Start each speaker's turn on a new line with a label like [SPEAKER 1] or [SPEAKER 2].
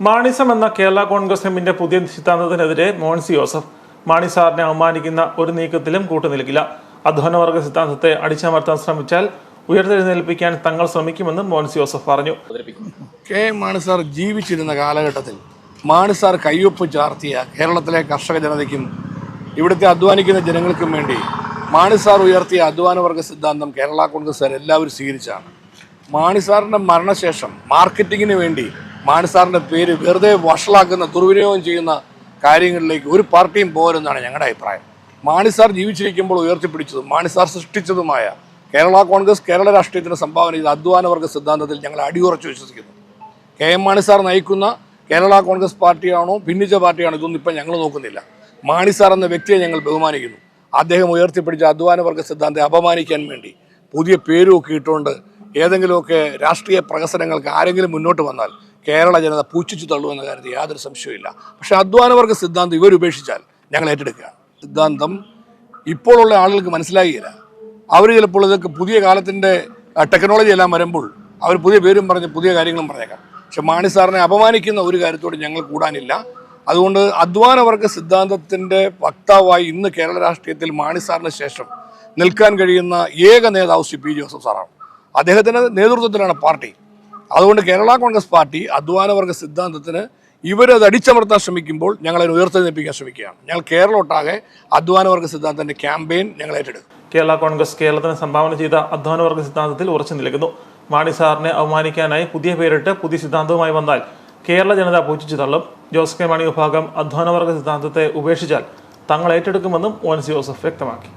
[SPEAKER 1] മാണിസം എന്ന കേരള കോൺഗ്രസ് എമ്മിന്റെ പുതിയ സിദ്ധാന്തത്തിനെതിരെ മോൻസി ജോസഫ്. മാണി സാറിനെ അവമാനിക്കുന്ന ഒരു നീക്കത്തിലും കൂട്ടുനിൽക്കില്ല. അധ്വാനവർഗ സിദ്ധാന്തത്തെ അടിച്ചമർത്താൻ ശ്രമിച്ചാൽ ഉയർത്തെഴുന്നേൽപ്പിക്കാൻ തങ്ങൾ ശ്രമിക്കുമെന്നും മോൻസി ജോസഫ് പറഞ്ഞു.
[SPEAKER 2] കെ മാണി സാർ ജീവിച്ചിരുന്ന കാലഘട്ടത്തിൽ മാണി സാർ കയ്യൊപ്പ് ചാർത്തിയ കേരളത്തിലെ കർഷക ജനതയ്ക്കും ഇവിടുത്തെ അധ്വാനിക്കുന്ന ജനങ്ങൾക്കും വേണ്ടി മാണി സാർ ഉയർത്തിയ അധ്വാനവർഗ സിദ്ധാന്തം കേരള കോൺഗ്രസ് എല്ലാവരും സ്വീകരിച്ചാണ്. മാണി സാറിന്റെ മരണശേഷം മാർക്കറ്റിങ്ങിന് വേണ്ടി മാണി സാറിന്റെ പേര് വെറുതെ വഷളാക്കുന്ന ദുർവിനിയോഗം ചെയ്യുന്ന കാര്യങ്ങളിലേക്ക് ഒരു പാർട്ടിയും പോരെന്നാണ് ഞങ്ങളുടെ അഭിപ്രായം. മാണിസാർ ജീവിച്ചിരിക്കുമ്പോൾ ഉയർത്തിപ്പിടിച്ചതും മാണിസാർ സൃഷ്ടിച്ചതുമായ കേരള കോൺഗ്രസ് കേരള രാഷ്ട്രീയത്തിന് സംഭാവന ചെയ്ത അധ്വാനവർഗ സിദ്ധാന്തത്തിൽ ഞങ്ങൾ അടിയുറച്ചു വിശ്വസിക്കുന്നു. കെ എം മാണിസാർ നയിക്കുന്ന കേരള കോൺഗ്രസ് പാർട്ടിയാണോ ഭിന്നിച്ച പാർട്ടിയാണോ ഇതൊന്നും ഇപ്പം ഞങ്ങൾ നോക്കുന്നില്ല. മാണിസാർ എന്ന വ്യക്തിയെ ഞങ്ങൾ ബഹുമാനിക്കുന്നു. അദ്ദേഹം ഉയർത്തിപ്പിടിച്ച അധ്വാനവർഗ സിദ്ധാന്തത്തെ അപമാനിക്കാൻ വേണ്ടി പുതിയ പേരുമൊക്കെ ഇട്ടുകൊണ്ട് ഏതെങ്കിലുമൊക്കെ രാഷ്ട്രീയ പ്രഹസനങ്ങൾക്ക് ആരെങ്കിലും മുന്നോട്ട് വന്നാൽ കേരള ജനത പൂച്ചിച്ചു തള്ളുമെന്ന കാര്യത്തിൽ യാതൊരു സംശയവുമില്ല. പക്ഷേ അധ്വാനവർഗ സിദ്ധാന്തം ഇവരുപേക്ഷിച്ചാൽ ഞങ്ങൾ ഏറ്റെടുക്കുക. സിദ്ധാന്തം ഇപ്പോഴുള്ള ആളുകൾക്ക് മനസ്സിലാകില്ല അവർ ചിലപ്പോൾ ഇതൊക്കെ പുതിയ കാലത്തിന്റെ ടെക്നോളജി എല്ലാം വരുമ്പോൾ അവർ പുതിയ പേരും പറഞ്ഞ് പുതിയ കാര്യങ്ങളും പറഞ്ഞേക്കാം. പക്ഷെ മാണി സാറിനെ അപമാനിക്കുന്ന ഒരു കാര്യത്തോട് ഞങ്ങൾ കൂടാനില്ല. അതുകൊണ്ട് അധ്വാനവർഗ സിദ്ധാന്തത്തിന്റെ വക്താവായി ഇന്ന് കേരള രാഷ്ട്രീയത്തിൽ മാണി സാറിന് ശേഷം നിൽക്കാൻ കഴിയുന്ന ഏക നേതാവ് സി പി ജോസഫ് സാറാണ്. അദ്ദേഹത്തിന്റെ നേതൃത്വത്തിലാണ് പാർട്ടി. അതുകൊണ്ട് കേരള കോൺഗ്രസ് പാർട്ടി അധ്വാനവർഗ സിദ്ധാന്തത്തിന് ഇവരത് അടിച്ചമർത്താൻ ശ്രമിക്കുമ്പോൾ ഞങ്ങൾ അതിനെ ഉയർത്തെഴുന്നേൽപ്പിക്കാൻ ശ്രമിക്കുകയാണ്. ഞങ്ങൾ കേരളം ഒട്ടാകെ അധ്വാനവർഗ സിദ്ധാന്തത്തിന്റെ ക്യാമ്പയിൻ ഞങ്ങൾ ഏറ്റെടുക്കും.
[SPEAKER 1] കേരള കോൺഗ്രസ് കേരളത്തിന് സംഭാവന ചെയ്ത അധ്വാനവർഗ സിദ്ധാന്തത്തിൽ ഉറച്ചു നിൽക്കുന്നു. മാണി സാറിനെ അവമാനിക്കാനായി പുതിയ പേരിട്ട് പുതിയ സിദ്ധാന്തവുമായി വന്നാൽ കേരള ജനത പൂജിച്ചു തള്ളും. ജോസ് കെ മാണി വിഭാഗം അധ്വാനവർഗ സിദ്ധാന്തത്തെ ഉപേക്ഷിച്ചാൽ തങ്ങൾ ഏറ്റെടുക്കുമെന്നും മോൻസി ജോസഫ് വ്യക്തമാക്കി.